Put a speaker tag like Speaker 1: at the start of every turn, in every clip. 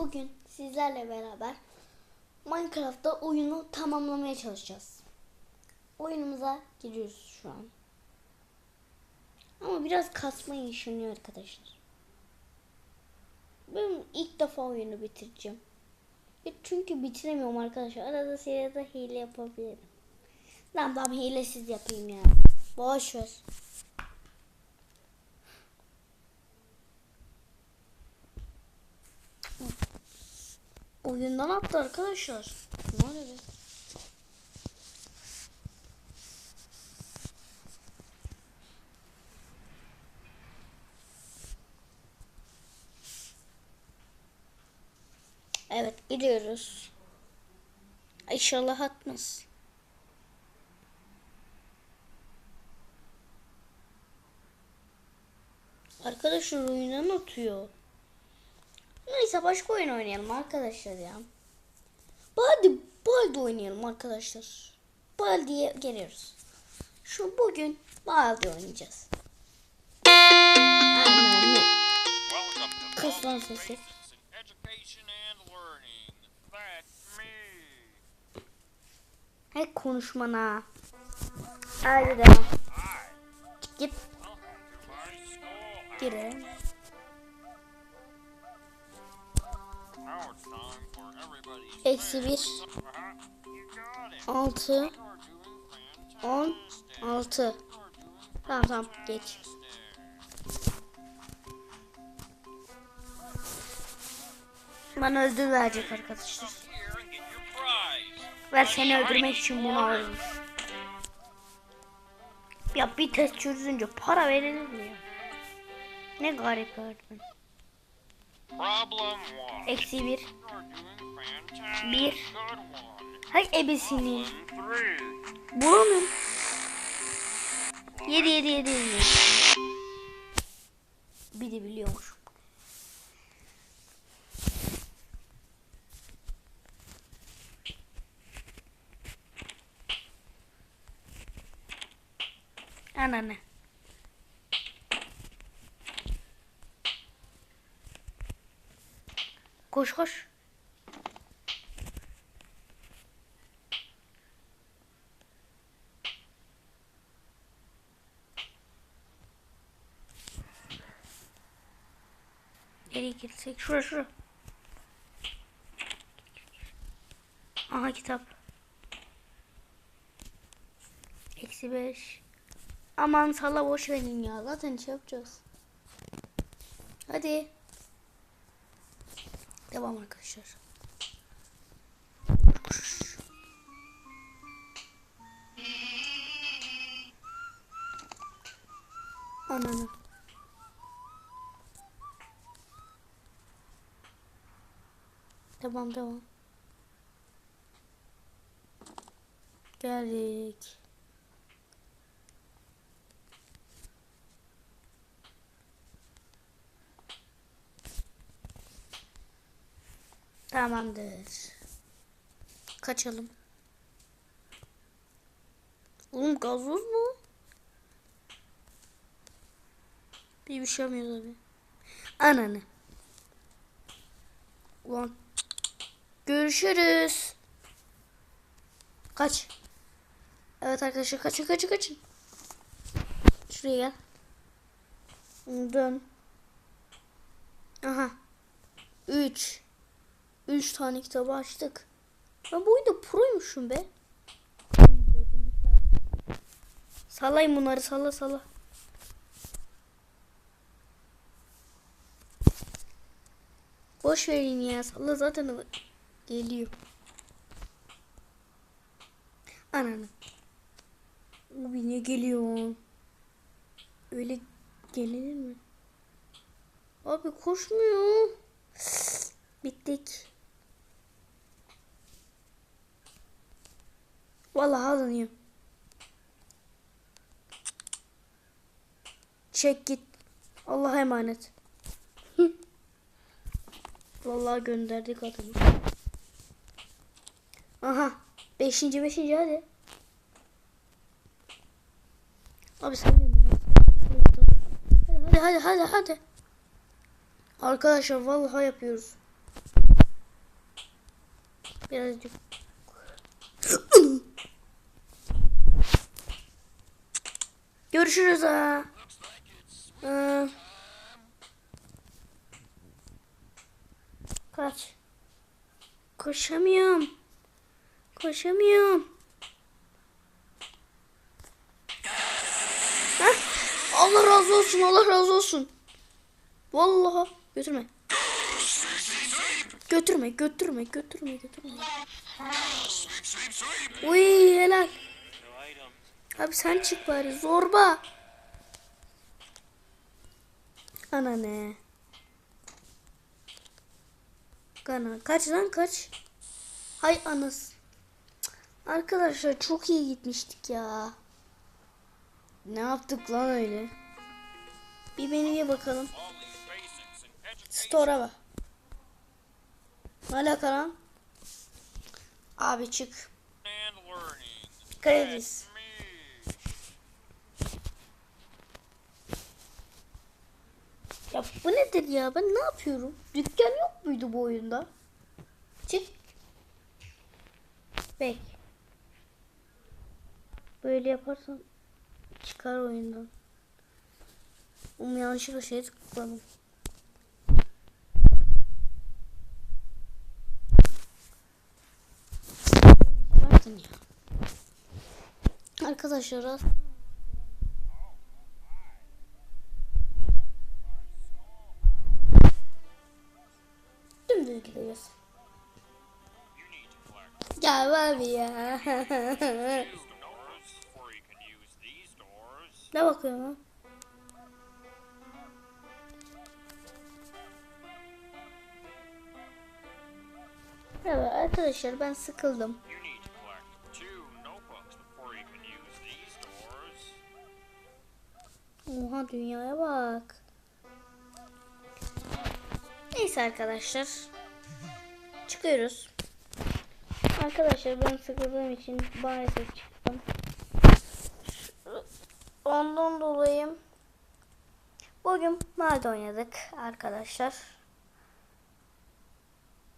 Speaker 1: Bugün sizlerle beraber Minecraft'ta oyunu tamamlamaya çalışacağız. Oyunumuza giriyoruz şu an. Ama biraz kasma yaşanıyor arkadaşlar. Ben ilk defa oyunu bitireceğim. Çünkü bitiremiyorum arkadaşlar. Arada sırada hile yapabilirim. Lan ben hilesiz yapayım ya. Boş ver. Oyundan attı arkadaşlar. Ne oluyor? Evet gidiyoruz. İnşallah atmaz. Arkadaşlar oyundan atıyor. Neyse başka oyun oynayalım arkadaşlar ya. Baldi, Baldi oynayalım arkadaşlar. Baldi'ye geliyoruz. Şu bugün Baldi oynayacağız. Anne.
Speaker 2: Welcome to
Speaker 1: Kız lan
Speaker 2: Baldi
Speaker 1: sesi. Hey konuşmana. Hadi devam. Git
Speaker 2: school.
Speaker 1: girelim. Eksi bir. Altı. On. Altı. Tamam tamam geç. Bana ödül verecek arkadaşlar. Ver seni öldürmek için bunu alırım. Ya bir test çözünce para verilir mi ya? Ne garip öğretmen.
Speaker 2: Problem one.
Speaker 1: Eksi bir. Bir. Hay ebesini. Bulamıyorum. Yedi yedi yedi yedi. Bir de biliyormuş. Ananı. Koş koş. Nereye girsek? Şura şura. Aha kitap. Eksi beş. Aman sala boş verin ya. Zaten şey yapacağız. Hadi. Devam arkadaşlar. Ananı. Devam devam. Geldik. Tamamdır. Kaçalım. Oğlum gazoz mu? Bir bir şey yapmıyoruz abi. Ananı. Ulan. Görüşürüz. Kaç. Evet arkadaşlar kaçın kaçın kaçın. Şuraya gel. Dön. Aha. 3. 3 tane kitabı açtık. Ben bu oyunda proymuşum be. Sallayın bunları salla salla. Boş verin ya salla zaten geliyor. Ananı. Abi ne geliyor? Öyle gelir mi? Abi koşmuyor. Bittik. Vallahi alınıyor. Çek git. Allah'a emanet. Vallahi gönderdik adamı. Aha. Beşinci beşinci hadi. Abi sen? Hadi hadi hadi hadi. Arkadaşlar vallahi yapıyoruz. Birazcık. Görüşürüz ha. Kaç. Koşamıyorum. Koşamıyorum. Heh. Allah razı olsun, Allah razı olsun. Vallahi götürme. Götürme, götürme, götürme, götürme. Uy helal. Abi sen çık bari zorba. Ana ne? Kana kaç lan kaç. Hay anas. Arkadaşlar çok iyi gitmiştik ya. Ne yaptık lan öyle? Bir menüye bakalım. Store'a bak. Ne alaka lan? Abi çık. Kredis. Ya bu nedir ya? Ben ne yapıyorum? Dükkan yok muydu bu oyunda? Çık. Bek. Böyle yaparsan çıkar oyundan. Um yanlışlıkla şey tıkladım. Arkadaşlar az
Speaker 2: before you can use these doors.
Speaker 1: ne bakıyorsun lan? Evet arkadaşlar ben sıkıldım. Oha dünyaya bak. Neyse arkadaşlar. Çıkıyoruz. Arkadaşlar ben sıkıldığım için maalesef çıktım. Ondan dolayı bugün Malda oynadık arkadaşlar.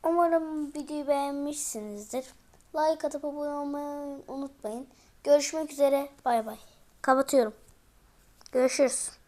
Speaker 1: Umarım videoyu beğenmişsinizdir. Like atıp abone olmayı unutmayın. Görüşmek üzere. Bay bay. Kapatıyorum. Görüşürüz.